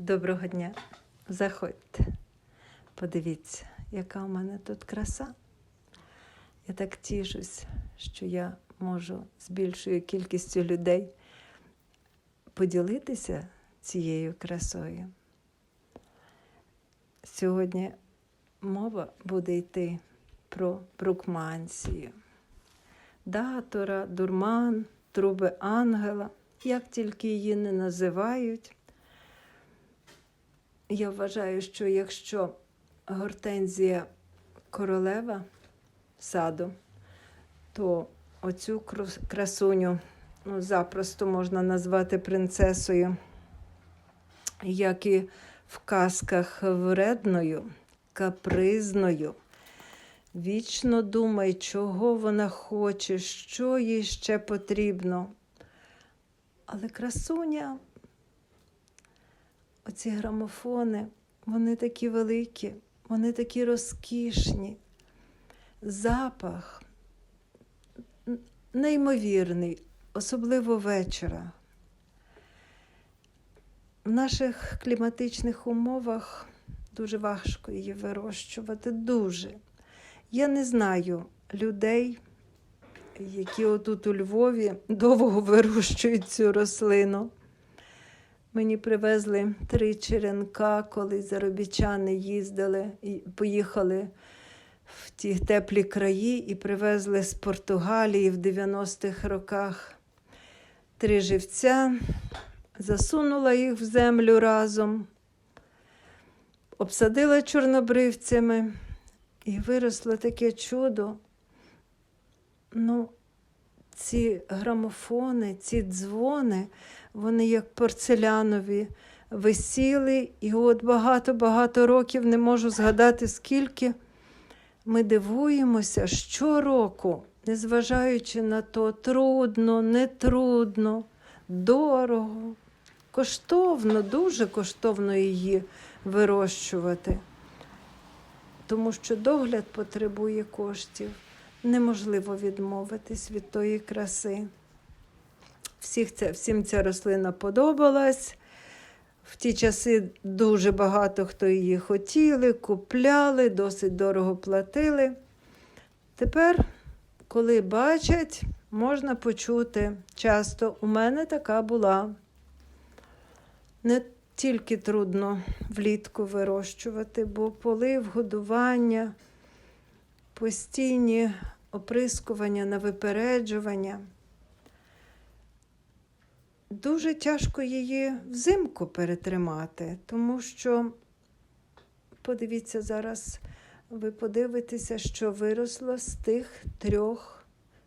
Доброго дня. Заходьте. Подивіться, яка у мене тут краса. Я так тішусь, що я можу з більшою кількістю людей поділитися цією красою. Сьогодні мова буде йти про брукмансію. Датора, дурман, труби ангела, як тільки її не називають. Я вважаю, що якщо гортензія королева саду, то оцю красуню ну, запросто можна назвати принцесою, як і в казках вредною, капризною. Вічно думай, чого вона хоче, що їй ще потрібно. Але красуня оці грамофони, вони такі великі, вони такі розкішні. Запах неймовірний, особливо вечора. В наших кліматичних умовах дуже важко її вирощувати. Дуже. Я не знаю людей, які отут у Львові довго вирощують цю рослину. Мені привезли три черенка, коли заробітчани їздили поїхали в ті теплі краї і привезли з Португалії в 90-х роках три живця, засунула їх в землю разом, обсадила чорнобривцями і виросло таке чудо. Ну, ці грамофони, ці дзвони, вони як порцелянові висіли, і от багато-багато років не можу згадати, скільки ми дивуємося щороку, незважаючи на то, трудно, не трудно, дорого, коштовно, дуже коштовно її вирощувати. Тому що догляд потребує коштів. Неможливо відмовитись від тої краси. Всіх це, всім ця рослина подобалась. В ті часи дуже багато хто її хотіли, купляли, досить дорого платили. Тепер, коли бачать, можна почути часто. У мене така була. Не тільки трудно влітку вирощувати, бо полив, годування, постійні оприскування на випереджування. Дуже тяжко її взимку перетримати, тому що, подивіться, зараз ви подивитеся, що виросло з тих трьох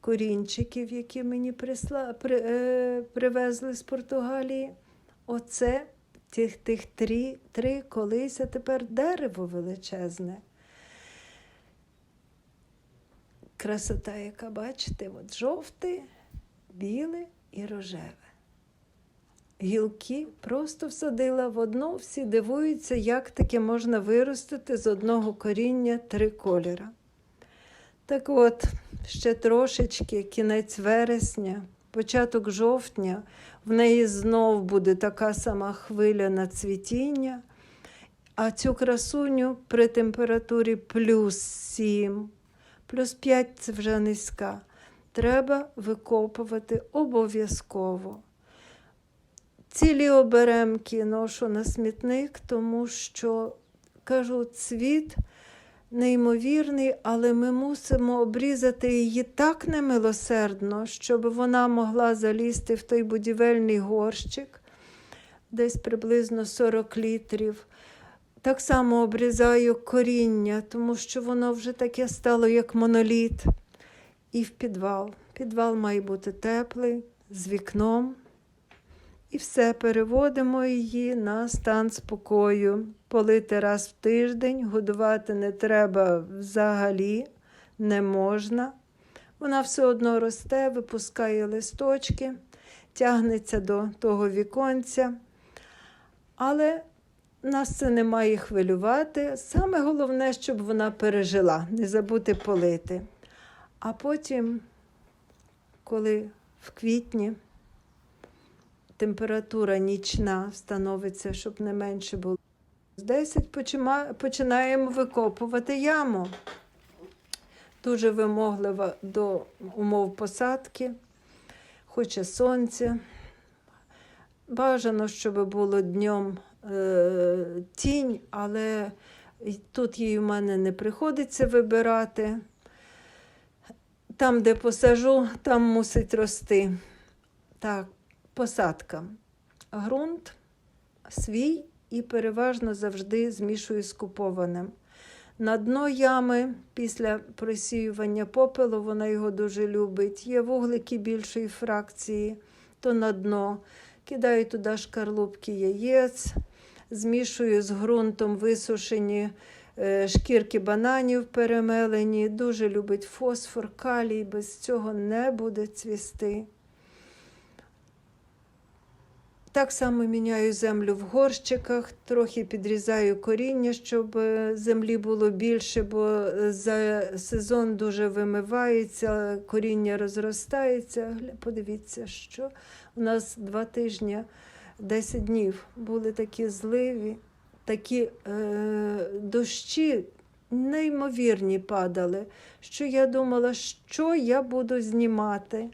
корінчиків, які мені присла, при, е, привезли з Португалії. Оце тих, тих три, три колись, а тепер дерево величезне. Красота, яка бачите, от жовте, біле і рожеве. Гілки просто всадила в одну, всі дивуються, як таке можна виростити з одного коріння три кольора. Так от, ще трошечки, кінець вересня, початок жовтня, в неї знов буде така сама хвиля на цвітіння, а цю красуню при температурі плюс 7, плюс 5 це вже низька. Треба викопувати обов'язково. Цілі оберемки ношу на смітник, тому що, кажу, цвіт неймовірний, але ми мусимо обрізати її так немилосердно, щоб вона могла залізти в той будівельний горщик, десь приблизно 40 літрів. Так само обрізаю коріння, тому що воно вже таке стало, як моноліт. І в підвал. Підвал має бути теплий, з вікном. І все, переводимо її на стан спокою. Полити раз в тиждень, годувати не треба взагалі, не можна. Вона все одно росте, випускає листочки, тягнеться до того віконця. Але нас це не має хвилювати. Саме головне, щоб вона пережила, не забути полити. А потім, коли в квітні температура нічна встановиться, щоб не менше було. З 10 починаємо викопувати яму. Дуже вимоглива до умов посадки, хоче сонця. Бажано, щоб було днем тінь, але тут її в мене не приходиться вибирати. Там, де посажу, там мусить рости. Так, посадка. Грунт свій і переважно завжди змішую з купованим. На дно ями після просіювання попелу, вона його дуже любить. Є вуглики більшої фракції, то на дно. Кидаю туди шкарлупки яєць, змішую з ґрунтом висушені е, шкірки бананів перемелені. Дуже любить фосфор, калій, без цього не буде цвісти. Так само міняю землю в горщиках, трохи підрізаю коріння, щоб е, землі було більше, бо е, за сезон дуже вимивається, коріння розростається. Подивіться, що у нас два тижні, 10 днів були такі зливі, такі е, дощі неймовірні падали, що я думала, що я буду знімати.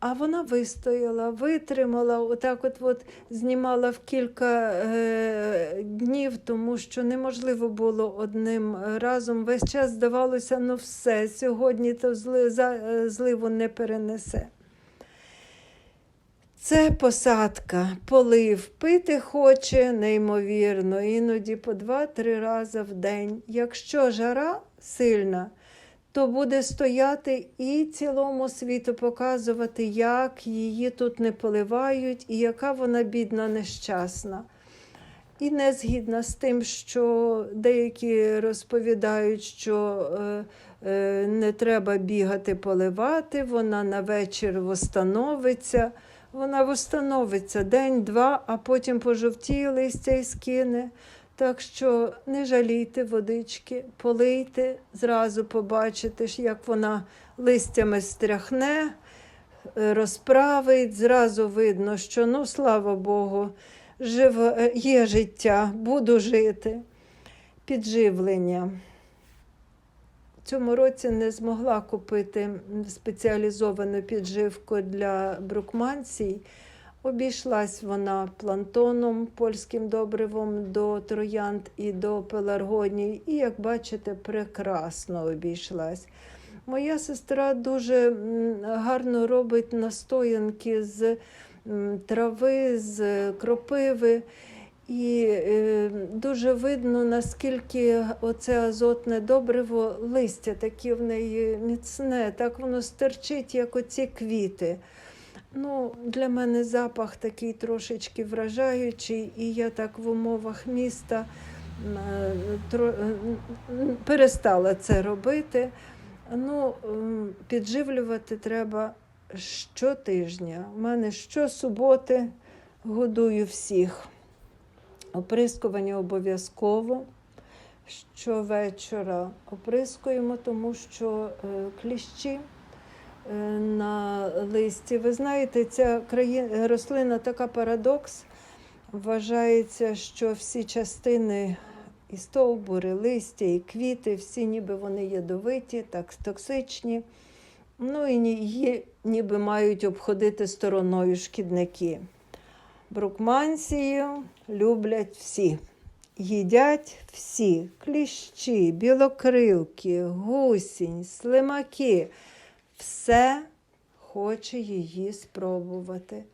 А вона вистояла, витримала, отак от, от знімала в кілька е, днів, тому що неможливо було одним разом. Весь час здавалося, ну все, сьогодні то зли, за, е, зливу не перенесе. Це посадка, полив, пити хоче неймовірно, іноді по два-три рази в день. Якщо жара сильна, то буде стояти і цілому світу показувати, як її тут не поливають і яка вона бідна, нещасна. І не згідна з тим, що деякі розповідають, що е, е, не треба бігати поливати, вона на вечір восстановиться. Вона восстановиться день-два, а потім пожовтіє листя і скине. Так що не жалійте водички, полийте, зразу побачите, як вона листями стряхне, розправить. Зразу видно, що ну, слава Богу, жив... е, є життя, буду жити. Підживлення. Цьому році не змогла купити спеціалізовану підживку для брукманцій. Обійшлась вона плантоном, польським добривом до троянд і до пеларгоній. І, як бачите, прекрасно обійшлась. Моя сестра дуже гарно робить настоянки з трави, з кропиви. І е, дуже видно, наскільки оце азотне добриво, листя таке в неї міцне, так воно стерчить, як оці квіти. Ну, Для мене запах такий трошечки вражаючий, і я так в умовах міста е, тро, е, перестала це робити. Ну, м, підживлювати треба щотижня. У мене щосуботи годую всіх. Оприскування обов'язково. Щовечора оприскуємо, тому що е, кліщі е, на листі. Ви знаєте, ця краї... рослина така парадокс. Вважається, що всі частини і стовбури, листя, і квіти, всі ніби вони ядовиті, так токсичні. Ну і її ніби мають обходити стороною шкідники. Брукмансію люблять всі. Їдять всі кліщі, білокрилки, гусінь, слимаки. Все хоче її спробувати.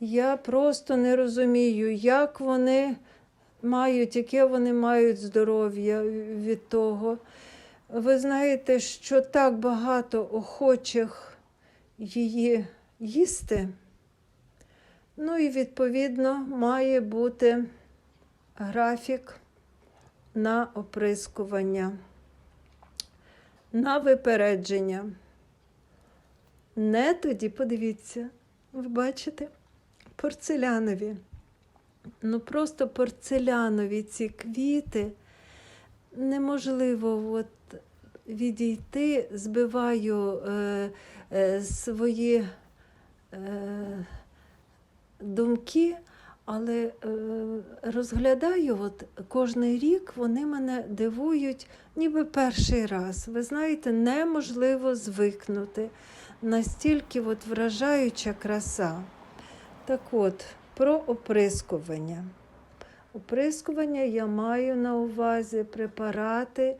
Я просто не розумію, як вони мають, яке вони мають здоров'я від того. Ви знаєте, що так багато охочих її їсти. Ну і відповідно має бути графік на оприскування, на випередження. Не тоді, подивіться, ви бачите, порцелянові. Ну просто порцелянові ці квіти неможливо от відійти, збиваю е, е, свої е, думки, але е, розглядаю, от кожний рік вони мене дивують ніби перший раз. Ви знаєте, неможливо звикнути. Настільки от вражаюча краса. Так от, про оприскування. Оприскування я маю на увазі препарати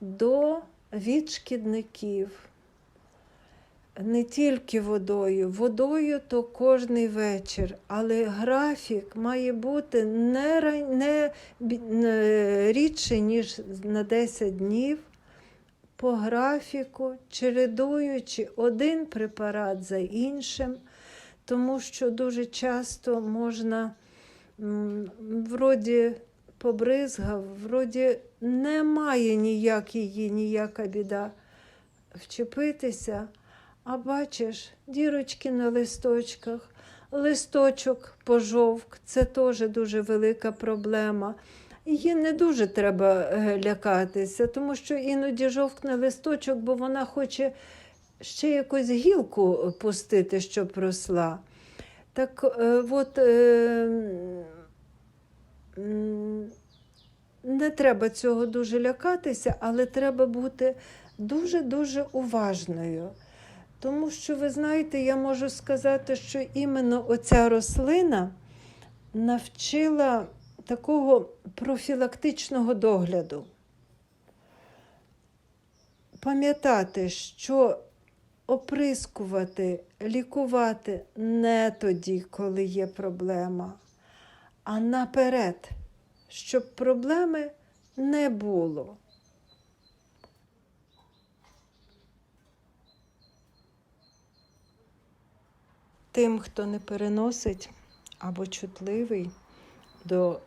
до від шкідників. Не тільки водою. Водою то кожний вечір, але графік має бути не, не, не рідше, ніж на 10 днів. По графіку, чередуючи один препарат за іншим, тому що дуже часто можна вроді побризгав, вроді немає ніяк її, ніяка біда вчепитися, а бачиш дірочки на листочках, листочок пожовк, це теж дуже велика проблема. Її не дуже треба е, лякатися, тому що іноді жовкне листочок, бо вона хоче ще якусь гілку пустити, щоб росла. Так е, от е, не треба цього дуже лякатися, але треба бути дуже-дуже уважною. Тому що, ви знаєте, я можу сказати, що іменно оця рослина навчила такого профілактичного догляду. Пам'ятати, що оприскувати, лікувати не тоді, коли є проблема, а наперед, щоб проблеми не було. Тим, хто не переносить або чутливий до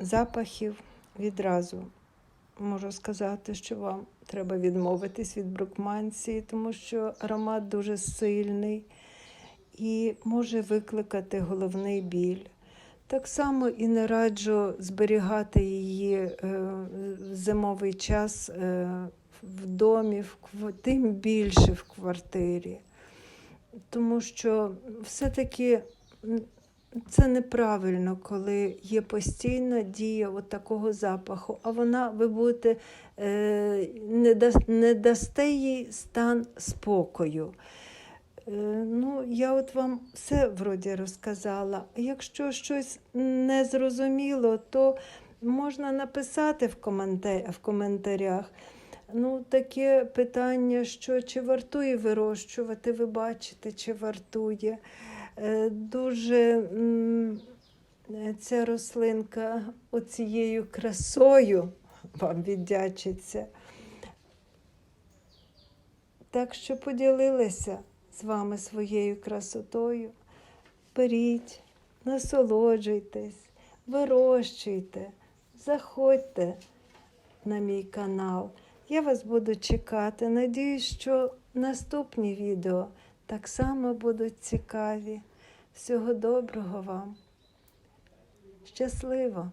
запахів, відразу можу сказати, що вам треба відмовитись від брукманції, тому що аромат дуже сильний і може викликати головний біль. Так само і не раджу зберігати її е, в зимовий час е, в домі, тим більше в квартирі. Тому що все-таки це неправильно, коли є постійна дія от такого запаху, а вона, ви будете е, не, да, не дасте їй стан спокою. Е, ну, я от вам все вроді розказала. Якщо щось не зрозуміло, то можна написати в, коментар... в коментарях. Ну, таке питання, що чи вартує вирощувати, ви бачите, чи вартує. Е, Дуже ця рослинка оцією красою вам віддячиться. Так що поділилася з вами своєю красотою. Беріть, насолоджуйтесь, вирощуйте, заходьте на мій канал. Я вас буду чекати. Надіюсь, що наступні відео так само будуть цікаві. Всього доброго вам. Щасливо!